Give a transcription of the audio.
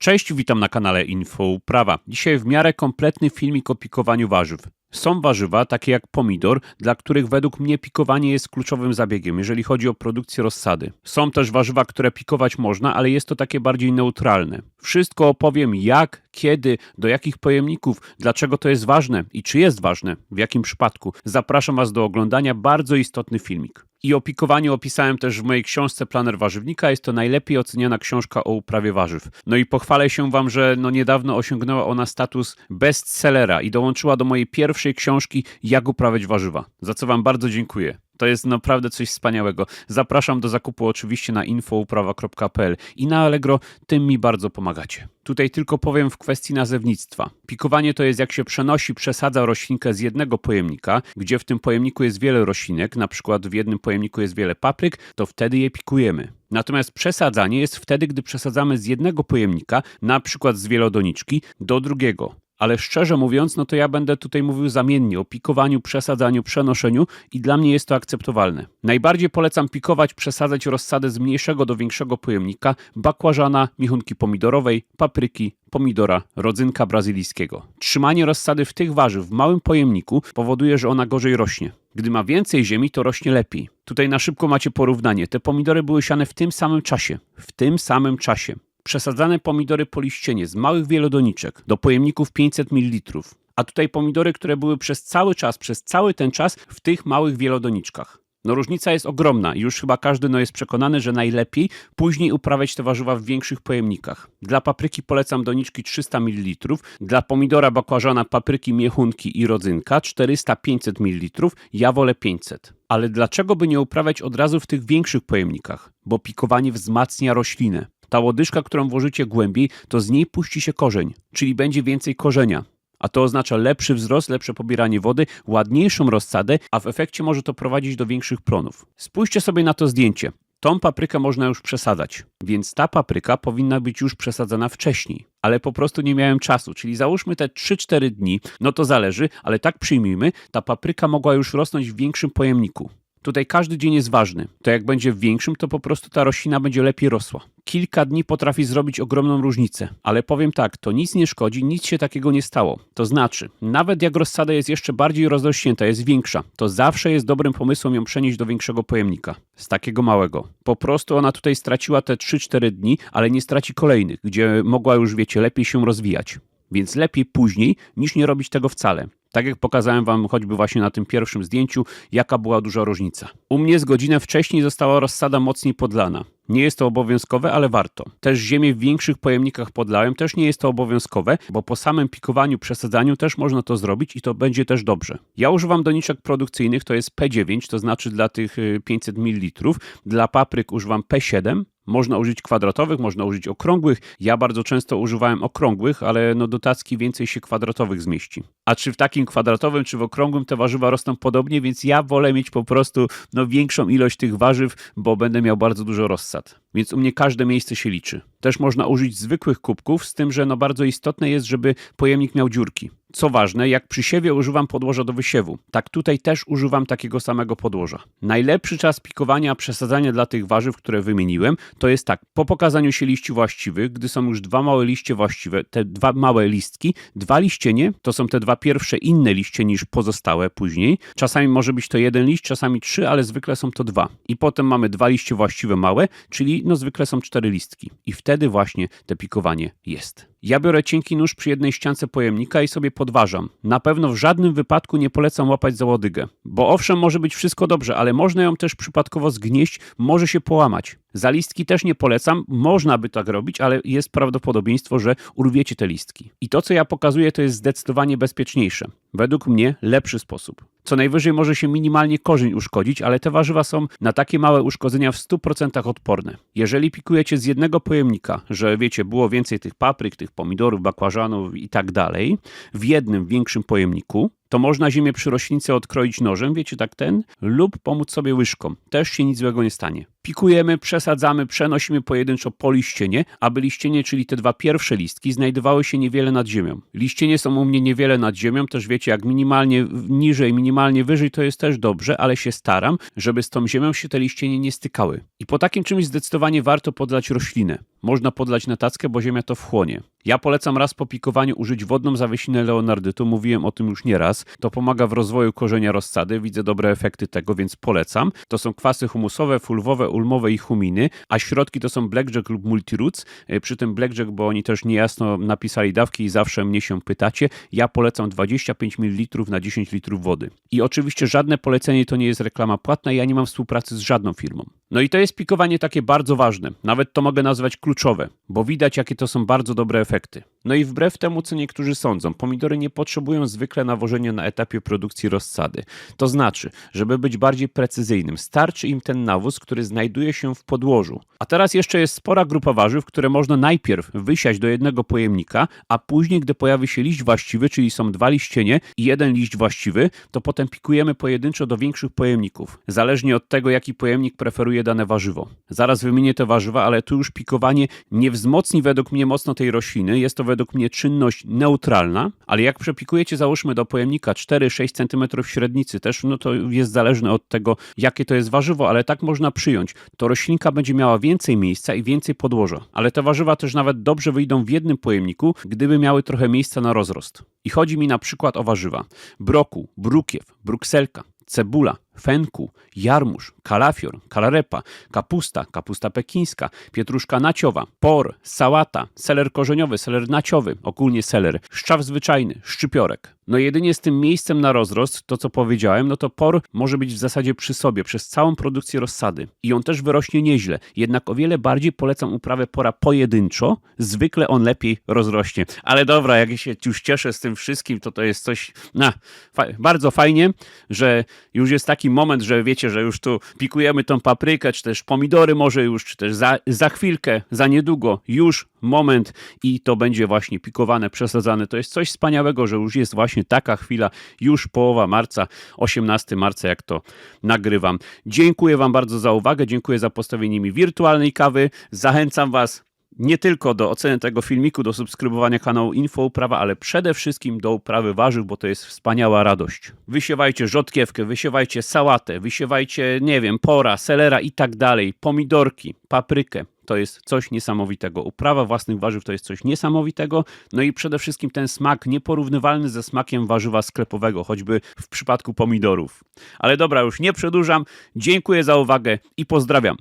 Cześć, witam na kanale Info Uprawa. Dzisiaj w miarę kompletny filmik o pikowaniu warzyw. Są warzywa, takie jak pomidor, dla których według mnie pikowanie jest kluczowym zabiegiem, jeżeli chodzi o produkcję rozsady. Są też warzywa, które pikować można, ale jest to takie bardziej neutralne. Wszystko opowiem jak, kiedy, do jakich pojemników, dlaczego to jest ważne i czy jest ważne, w jakim przypadku. Zapraszam Was do oglądania bardzo istotny filmik. I o pikowaniu opisałem też w mojej książce Planer Warzywnika. Jest to najlepiej oceniana książka o uprawie warzyw. No i pochwalę się Wam, że no niedawno osiągnęła ona status bestsellera i dołączyła do mojej pierwszej książki Jak uprawiać warzywa. Za co Wam bardzo dziękuję. To jest naprawdę coś wspaniałego. Zapraszam do zakupu oczywiście na infouprawa.pl i na Allegro, tym mi bardzo pomagacie. Tutaj tylko powiem w kwestii nazewnictwa. Pikowanie to jest jak się przenosi, przesadza roślinkę z jednego pojemnika, gdzie w tym pojemniku jest wiele roślinek, na przykład w jednym pojemniku jest wiele papryk, to wtedy je pikujemy. Natomiast przesadzanie jest wtedy, gdy przesadzamy z jednego pojemnika, na przykład z wielodoniczki, do drugiego ale szczerze mówiąc, no to ja będę tutaj mówił zamiennie o pikowaniu, przesadzaniu, przenoszeniu i dla mnie jest to akceptowalne. Najbardziej polecam pikować, przesadzać rozsadę z mniejszego do większego pojemnika bakłażana, michunki pomidorowej, papryki, pomidora, rodzynka brazylijskiego. Trzymanie rozsady w tych warzyw w małym pojemniku powoduje, że ona gorzej rośnie. Gdy ma więcej ziemi, to rośnie lepiej. Tutaj na szybko macie porównanie. Te pomidory były siane w tym samym czasie. W tym samym czasie przesadzane pomidory poliścienie z małych wielodoniczek do pojemników 500 ml. A tutaj pomidory, które były przez cały czas, przez cały ten czas w tych małych wielodoniczkach. No różnica jest ogromna i już chyba każdy no, jest przekonany, że najlepiej później uprawiać te warzywa w większych pojemnikach. Dla papryki polecam doniczki 300 ml, dla pomidora bakłażana, papryki, miechunki i rodzynka 400-500 ml, ja wolę 500. Ale dlaczego by nie uprawiać od razu w tych większych pojemnikach? Bo pikowanie wzmacnia roślinę. Ta łodyżka, którą włożycie głębiej, to z niej puści się korzeń, czyli będzie więcej korzenia. A to oznacza lepszy wzrost, lepsze pobieranie wody, ładniejszą rozsadę, a w efekcie może to prowadzić do większych plonów. Spójrzcie sobie na to zdjęcie. Tą paprykę można już przesadzać, więc ta papryka powinna być już przesadzana wcześniej, ale po prostu nie miałem czasu, czyli załóżmy te 3-4 dni, no to zależy, ale tak przyjmijmy, ta papryka mogła już rosnąć w większym pojemniku. Tutaj każdy dzień jest ważny. To jak będzie większym, to po prostu ta roślina będzie lepiej rosła. Kilka dni potrafi zrobić ogromną różnicę, ale powiem tak, to nic nie szkodzi, nic się takiego nie stało. To znaczy, nawet jak rozsada jest jeszcze bardziej rozrośnięta, jest większa, to zawsze jest dobrym pomysłem ją przenieść do większego pojemnika, z takiego małego. Po prostu ona tutaj straciła te 3-4 dni, ale nie straci kolejnych, gdzie mogła już, wiecie, lepiej się rozwijać. Więc lepiej później niż nie robić tego wcale. Tak jak pokazałem Wam choćby właśnie na tym pierwszym zdjęciu, jaka była duża różnica. U mnie z godzinę wcześniej została rozsada mocniej podlana. Nie jest to obowiązkowe, ale warto. Też ziemię w większych pojemnikach podlałem, też nie jest to obowiązkowe, bo po samym pikowaniu, przesadzaniu też można to zrobić i to będzie też dobrze. Ja używam doniczek produkcyjnych, to jest P9, to znaczy dla tych 500 y, ml. Dla papryk używam P7, można użyć kwadratowych, można użyć okrągłych. Ja bardzo często używałem okrągłych, ale no do tacki więcej się kwadratowych zmieści. A czy w takim kwadratowym, czy w okrągłym te warzywa rosną podobnie, więc ja wolę mieć po prostu no, większą ilość tych warzyw, bo będę miał bardzo dużo rozsad. Więc u mnie każde miejsce się liczy. Też można użyć zwykłych kubków, z tym, że no bardzo istotne jest, żeby pojemnik miał dziurki. Co ważne, jak przy siewie używam podłoża do wysiewu, tak tutaj też używam takiego samego podłoża. Najlepszy czas pikowania, przesadzania dla tych warzyw, które wymieniłem, to jest tak, po pokazaniu się liści właściwych, gdy są już dwa małe liście właściwe, te dwa małe listki, dwa liścienie, to są te dwa pierwsze inne liście niż pozostałe później. Czasami może być to jeden liść, czasami trzy, ale zwykle są to dwa. I potem mamy dwa liście właściwe małe, czyli no zwykle są cztery listki. I wtedy właśnie te pikowanie jest. Ja biorę cienki nóż przy jednej ściance pojemnika i sobie podważam. Na pewno w żadnym wypadku nie polecam łapać za łodygę, bo owszem może być wszystko dobrze, ale można ją też przypadkowo zgnieść, może się połamać. Za listki też nie polecam, można by tak robić, ale jest prawdopodobieństwo, że urwiecie te listki. I to, co ja pokazuję, to jest zdecydowanie bezpieczniejsze. Według mnie lepszy sposób. Co najwyżej może się minimalnie korzeń uszkodzić, ale te warzywa są na takie małe uszkodzenia w 100% odporne. Jeżeli pikujecie z jednego pojemnika, że wiecie, było więcej tych papryk, tych pomidorów, bakłażanów i tak dalej, w jednym większym pojemniku, to można ziemię przy roślince odkroić nożem, wiecie, tak ten, lub pomóc sobie łyżką. Też się nic złego nie stanie. Pikujemy, przesadzamy, przenosimy pojedynczo po liścienie, aby liścienie, czyli te dwa pierwsze listki, znajdowały się niewiele nad ziemią. Liścienie są u mnie niewiele nad ziemią, też wiecie, jak minimalnie niżej, minimalnie wyżej, to jest też dobrze, ale się staram, żeby z tą ziemią się te liścienie nie stykały. I po takim czymś zdecydowanie warto podlać roślinę. Można podlać na tackę, bo ziemia to wchłonie. Ja polecam raz po pikowaniu użyć wodną zawiesinę leonardytu, mówiłem o tym już nieraz. To pomaga w rozwoju korzenia rozsady, widzę dobre efekty tego, więc polecam. To są kwasy humusowe, fulwowe, ulmowe i huminy, a środki to są blackjack lub multiroots. E, Przy tym blackjack, bo oni też niejasno napisali dawki i zawsze mnie się pytacie, ja polecam 25 ml na 10 litrów wody. I oczywiście żadne polecenie to nie jest reklama płatna, ja nie mam współpracy z żadną firmą. No i to jest pikowanie takie bardzo ważne, nawet to mogę nazwać kluczowe, bo widać jakie to są bardzo dobre efekty. No i wbrew temu, co niektórzy sądzą, pomidory nie potrzebują zwykle nawożenia na etapie produkcji rozsady. To znaczy, żeby być bardziej precyzyjnym, starczy im ten nawóz, który znajduje się w podłożu. A teraz jeszcze jest spora grupa warzyw, które można najpierw wysiać do jednego pojemnika, a później, gdy pojawi się liść właściwy, czyli są dwa liścienie i jeden liść właściwy, to potem pikujemy pojedynczo do większych pojemników, zależnie od tego, jaki pojemnik preferuje dane warzywo. Zaraz wymienię te warzywa, ale tu już pikowanie nie wzmocni według mnie mocno tej rośliny. Jest to według mnie czynność neutralna, ale jak przepikujecie załóżmy do pojemnika 4-6 cm średnicy też, no to jest zależne od tego, jakie to jest warzywo, ale tak można przyjąć. To roślinka będzie miała więcej miejsca i więcej podłoża. Ale te warzywa też nawet dobrze wyjdą w jednym pojemniku, gdyby miały trochę miejsca na rozrost. I chodzi mi na przykład o warzywa. Brokuł, brukiew, brukselka, cebula, fenku, jarmuż, kalafior, kalarepa, kapusta, kapusta pekińska, pietruszka naciowa, por, sałata, seler korzeniowy, seler naciowy, ogólnie seler, szczaw zwyczajny, szczypiorek. No jedynie z tym miejscem na rozrost, to co powiedziałem, no to por może być w zasadzie przy sobie przez całą produkcję rozsady i on też wyrośnie nieźle. Jednak o wiele bardziej polecam uprawę pora pojedynczo, zwykle on lepiej rozrośnie. Ale dobra, jak się już cieszę z tym wszystkim, to to jest coś, na, fa bardzo fajnie, że już jest taki moment, że wiecie, że już tu pikujemy tą paprykę, czy też pomidory może już, czy też za, za chwilkę, za niedługo, już moment i to będzie właśnie pikowane, przesadzane. To jest coś wspaniałego, że już jest właśnie taka chwila, już połowa marca, 18 marca, jak to nagrywam. Dziękuję Wam bardzo za uwagę, dziękuję za postawienie mi wirtualnej kawy. Zachęcam Was nie tylko do oceny tego filmiku, do subskrybowania kanału Info Uprawa, ale przede wszystkim do uprawy warzyw, bo to jest wspaniała radość. Wysiewajcie rzodkiewkę, wysiewajcie sałatę, wysiewajcie, nie wiem, pora, selera i tak dalej, pomidorki, paprykę. To jest coś niesamowitego. Uprawa własnych warzyw to jest coś niesamowitego. No i przede wszystkim ten smak nieporównywalny ze smakiem warzywa sklepowego, choćby w przypadku pomidorów. Ale dobra, już nie przedłużam. Dziękuję za uwagę i pozdrawiam.